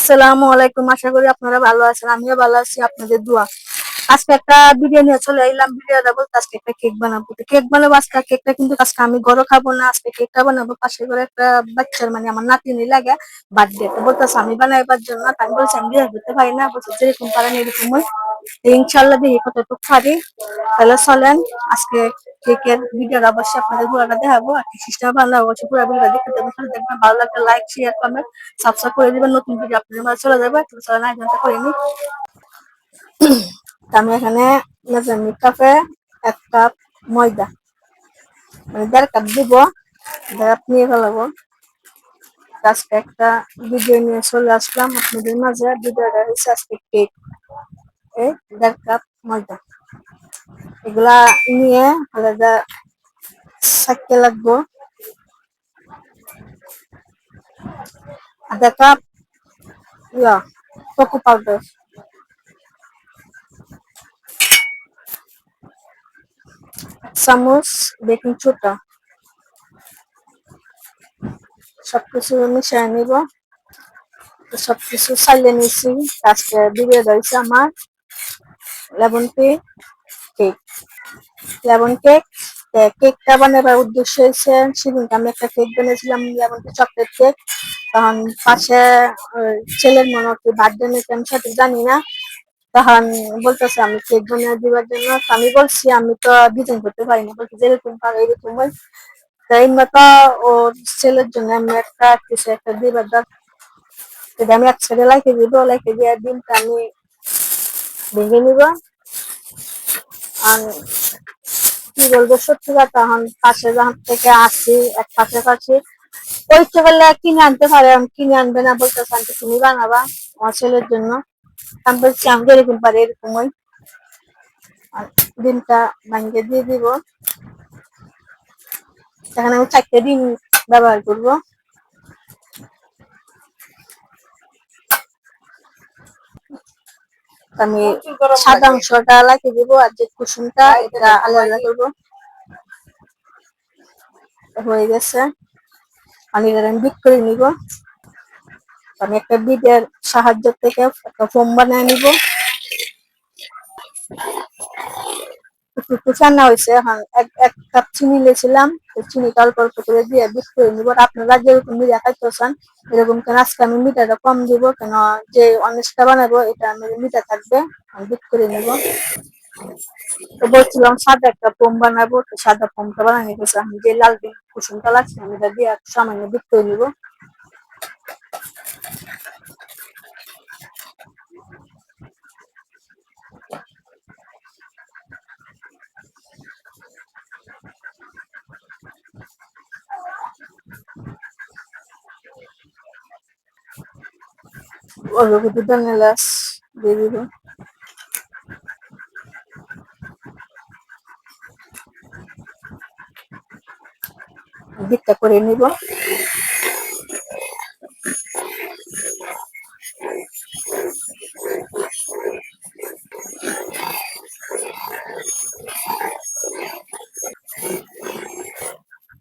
আসসালামু আলাইকুম, আশা করি আপনারা ভালো আছেন, আমিও ভালো আছি, আপনাদের দোয়া। আজকে একটা বিরিয়ানি চলে এলাম বিরিয়ানি বলতে আজকে একটা কেক বানাবো। কেক বানাবো, আজকে কেকটা কিন্তু আজকে আমি গরম খাব না, আজকে কেকটা বানাবো পাশে করে একটা বাচ্চার মানে আমার নাতিনি লাগে বার্থডে তো বলতেছে আমি বানাইবার জন্য, তা আমি বলছি আমি বিয়ে করতে পারি না, বলছে যেরকম পারেন এরকম ইনশাল্লাহ দেখি কতটুকু পারি তাহলে চলেন, আজকে কেকের ভিডিওটা অবশ্যই আপনাদের পুরোটা দেখাবো। আর সিস্টেম ভালো, অবশ্যই পুরো ভিডিও দেখতে দেখবেন ভালো লাগলে লাইক শেয়ার কমেন্ট সাবস্ক্রাইব করে দিবেন। নতুন ভিডিও আপনাদের মাঝে চলে যাবে। চলেন আয়োজনটা করে নিই আমি এখানে মেজারমেন্ট কাপে এক কাপ ময়দা। মানে দেড় কাপ দিব। দেড় নিয়ে ফেলাবো। আজকে একটা ভিডিও নিয়ে চলে আসলাম আপনাদের মাঝে। ভিডিওটা হচ্ছে আজকে কেক এই দেড় কাপ ময়দা এগুলা নিয়ে আলাদা সাইকে লাগবো আধা কাপ ইয়া কোকো পাউডার চামচ বেকিং সোডা সবকিছু মিশিয়ে নিব সবকিছু চালিয়ে নিছি আজকে দিয়ে রয়েছে আমার লেবন কেক। লেমন কেক কেকটা বানাবার উদ্দেশ্য হয়েছে, সেদিনকে আমি একটা কেক বানিয়েছিলাম, লেমন টি চকলেট কেক। তখন পাশে ছেলের মনে হচ্ছে বার্থডে নাকি, আমি সাথে জানি না। তখন বলতেছে, আমি কেক বানিয়ে দিবার জন্য। আমি বলছি, আমি তো ডিজাইন করতে পারি না। বলছি, যেরকম পারো, এরকম বল তাই মতো ওর ছেলের জন্য আমি একটা কিছু একটা দিবার দরকার। আমি এক সাইডে লাইকে দিব লাইকে দিয়ে ডিমটা আমি ভেঙে নিব। আর কি বলব, সত্যি কথা, এখন পাশে যখন থেকে আসি এক পাশে কাছে ওই করলে কিনে আনতে পারে কিনে আনবে না বলতে আনতে তুমি বানাবা আমার ছেলের জন্য। আমি বলছি, আমি যেরকম পারি এরকম ওই আর ডিমটা ভাঙিয়ে দিয়ে দিব। এখানে আমি চারটে ডিম ব্যবহার করব। আমি সাদা অংশটা লাগিয়ে দিব আর যে কুসুমটা এটা আলাদা করব। হয়ে গেছে। আমি আমি বিট করে নিব। আমি একটা বিটের সাহায্য থেকে একটা ফোম বানিয়ে নিব। একটু ঠান্ডা হয়েছে এখন এক এক কাপ চিনি নিয়েছিলাম। চিনিটা অল্প অল্প করে দিয়ে বিট করে নিব। আপনারা যেরকম মিঠা খাইতে চান এরকম কেন আজকে আমি মিঠাটা কম দিব? কেন যে অনেকটা বানাবো, এটা আমি মিঠা থাকবে, আমি বিট করে নিব। তো বলছিলাম, সাদা একটা ফোম বানাবো, তো সাদা ফোমটা বানিয়ে গেছে। আমি যে লাল কুসুমটা লাগছে, আমি এটা দিয়ে সামান্য বিট করে নিব। অল্প কিছু এলাচ দিয়ে দিব দিকটা করে নিব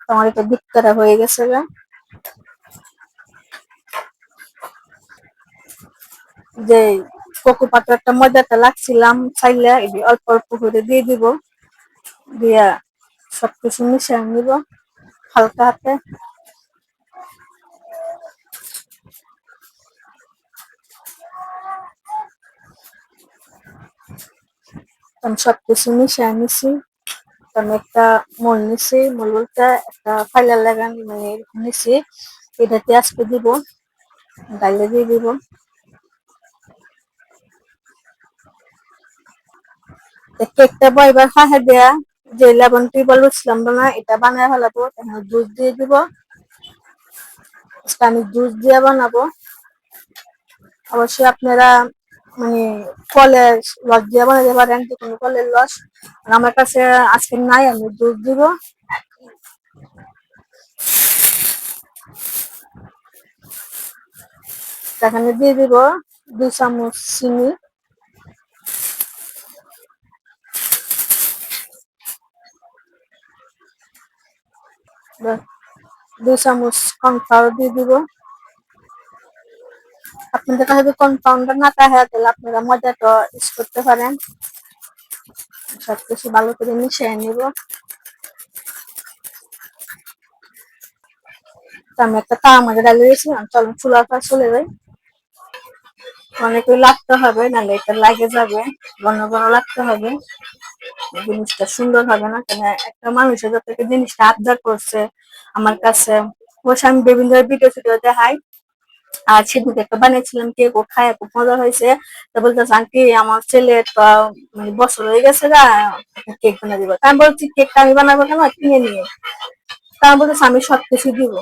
তোমার এটা দিক হয়ে গেছে গা। যে কোকো পাতাটা মজাটা লাগছিলাম চাইলে অল্প অল্প করে দিয়ে দিব। দিয়া সবকিছু মিশিয়ে নিব হালকা হাতে। আমি সবকিছু মিশিয়ে নিছি। আমি একটা মল নিছি, মল বলতে একটা ফাইলার লাগান মানে নিছি। এটাতে আজকে দিব, ডাইলে দিয়ে দিব। কেকটা বয়বার খাহে দেয়া, যে লেবন টি বলছিলাম না, এটা বানায় ফেলাবো দুধ দিয়ে দিব আমি জুস দিয়ে বানাবো। অবশ্যই আপনারা মানে কলের লস দিয়ে বানাতে পারেন, যে কোনো কলের লস। আমার কাছে আজকে নাই, আমি দুধ দিব। এখানে দিয়ে দিব দুই চামচ চিনি। দুই চামচ কর্নফ্লাওয়ার দিয়ে দিব। আপনাদের কাছে যদি কম্পাউন্ডার না থাকে, তাহলে আপনারা মজাটা ইউজ করতে পারেন। সবকিছু ভালো করে মিশিয়ে নিব। আমি একটা মধ্যে ডালিয়ে দিয়েছিলাম চলো চুলার পাশ চলে যাই। অনেক লাগতে হবে, নাহলে এটা লাগে যাবে ঘন ঘন লাগতে হবে। জিনিসটা সুন্দর হবে না? কেন? একটা মানুষ যত জিনিসটা আবদার করছে আমার কাছে। অবশ্য আমি বিভিন্ন ভিডিও ভিডিও দেখাই। আর সেদিনকে একটা বানিয়েছিলাম কেক, ও খায়, খুব মজা হয়েছে। তো বলতেছে, আন্টি, আমার ছেলে তো মানে বছর হয়ে গেছে কেক বানিয়ে দিব। আমি বলছি, কেকটা আমি বানাবো কেন? কিনে নিয়ে। তা আমি বলতেছে আমি সবকিছু দিব।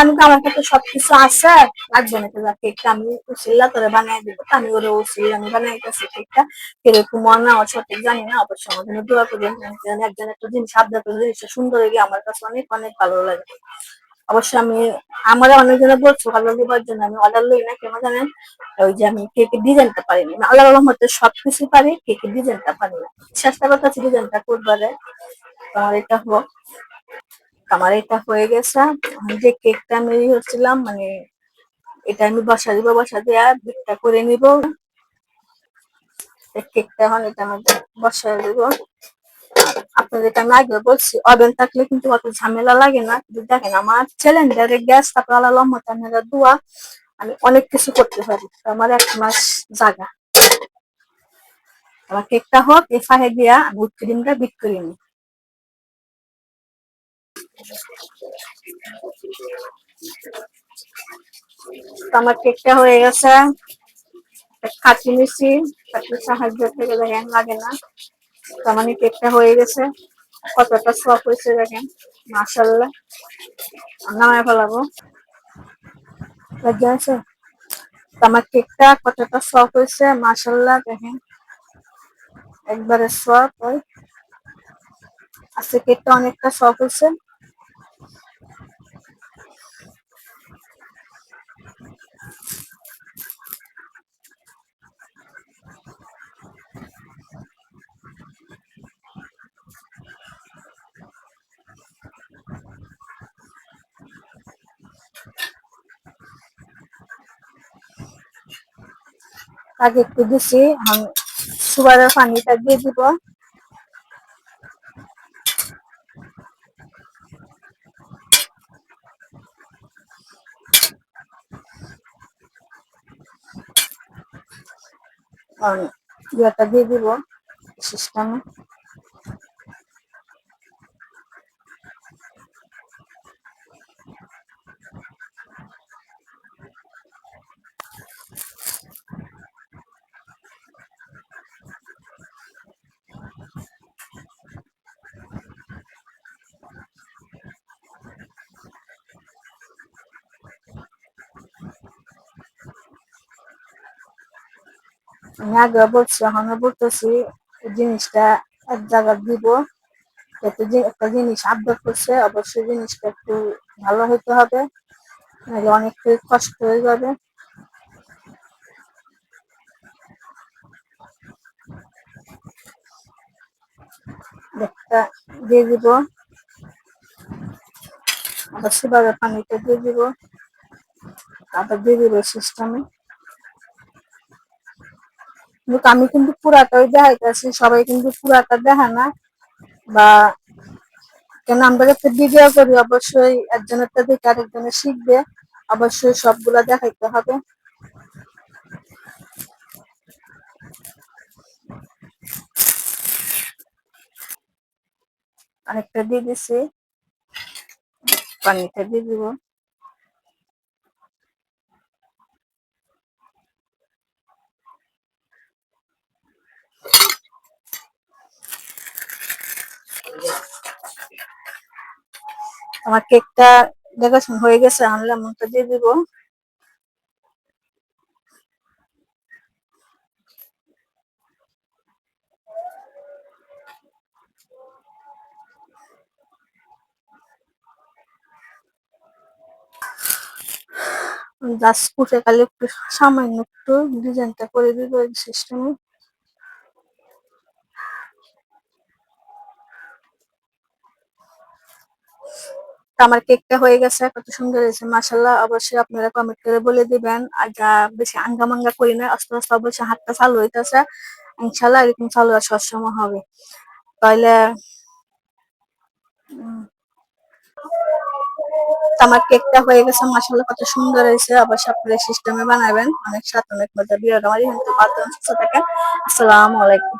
আমি তো আমার কাছে সবকিছু আছে, লাগবে না কেক কেকটা। আমি উসিল্লা করে বানিয়ে দিব। আমি ওরে উসিল্লা, আমি বানিয়ে গেছি কেকটা কীরকম মনে আমার সঠিক জানি না অবশ্যই আমার জন্য দোয়া করবেন। একজন একটা জিনিস আবদার করে জিনিসটা সুন্দর হয়ে আমার কাছে অনেক অনেক ভালো লাগে। অবশ্যই আমি, আমার অনেকজনে বলছো ভালো দিবার জন্য আমি অর্ডার লই না কেন জানেন? ওই যে আমি কেকের ডিজাইনটা পারি না আল্লাহ রহমতে সবকিছু পারি, কেকের ডিজাইনটা পারি না। চেষ্টা করতেছি ডিজাইনটা করবারে আমার এটা হোক। আমার এটা হয়ে গেছে। আমি যে কেকটা আমি হচ্ছিলাম মানে এটা আমি বসা দিব, বসা দিয়ে বিটটা করে নিব। কেকটা এখন এটা আমি বসা দিব। আপনাদেরকে আমি আগে বলছি ওভেন থাকলে কিন্তু অত ঝামেলা লাগে না। কিন্তু দেখেন, আমার সিলিন্ডারে গ্যাস তারপর রহমত আপনারা দোয়া, আমি অনেক কিছু করতে পারি। আমার এক মাস জায়গা আমার কেকটা হোক, এ ফাহে দিয়া আমি ক্রিমটা বিট করে। নিই আমার কেকটা হয়ে গেছে। খাটি নিছি খাটির সাহায্য থেকে দেখেন, লাগে না। তার মানে কেকটা হয়ে গেছে। কতটা সফট হয়েছে দেখেন মাসাল্লাহ নামায় ফেলাবো। লজ্জা আছে। আমার কেকটা কতটা সফট হয়েছে মাসাল্লাহ দেখেন। একবারে সফট হয়। আজকে কেকটা অনেকটা সফট হয়েছে। আগে একটু দিছি সুগারের পানিটা দিয়ে দিব। ইয়েটা দিয়ে দিব সিস্টেমে আমি আগে বলছি এখন বলতেছি, জিনিসটা এক জায়গায় দিব, যাতে একটা জিনিস আবদার করছে, অবশ্যই জিনিসটা একটু ভালো হইতে হবে, নাহলে অনেকটাই কষ্ট হয়ে যাবে। একটা দিয়ে দিব। আবার সেভাবে পানিটা দিয়ে দিব। আবার দিয়ে দিব সিস্টেমে কিন্তু আমি কিন্তু পুরাটাই দেখাইতেছি, সবাই কিন্তু পুরাটা দেখা না। বা কেন আমরা একটা ভিডিও করি, অবশ্যই একজনের থেকে আরেকজনে শিখবে, অবশ্যই সবগুলা দেখাইতে হবে। আরেকটা দিয়ে দিছি পানিটা দিয়ে দিব। আমার কেকটা দেখাশোনা হয়ে গেছে আমি লেমনটা দিয়ে দিব। জাস্ট পুষে খালি একটু সামান্য একটু ডিজাইনটা করে দিব সিস্টেমে আমার কেকটা হয়ে গেছে, কত সুন্দর হয়েছে। মাসাল্লাহ অবশ্যই আপনারা কমেন্ট করে বলে দিবেন। আর যা বেশি আঙ্গা মাঙ্গা করি না, আস্তে আস্তে অবশ্যই হাতটা চালু হইতেছে। ইনশাল্লাহ এরকম চালু আর সবসময় হবে। তাহলে আমার কেকটা হয়ে গেছে মাসাল্লাহ কত সুন্দর হয়েছে। অবশ্যই আপনারা সিস্টেমে বানাবেন। অনেক সাথে অনেক মজা। বিরোধ আমার কিন্তু আসসালামু আলাইকুম।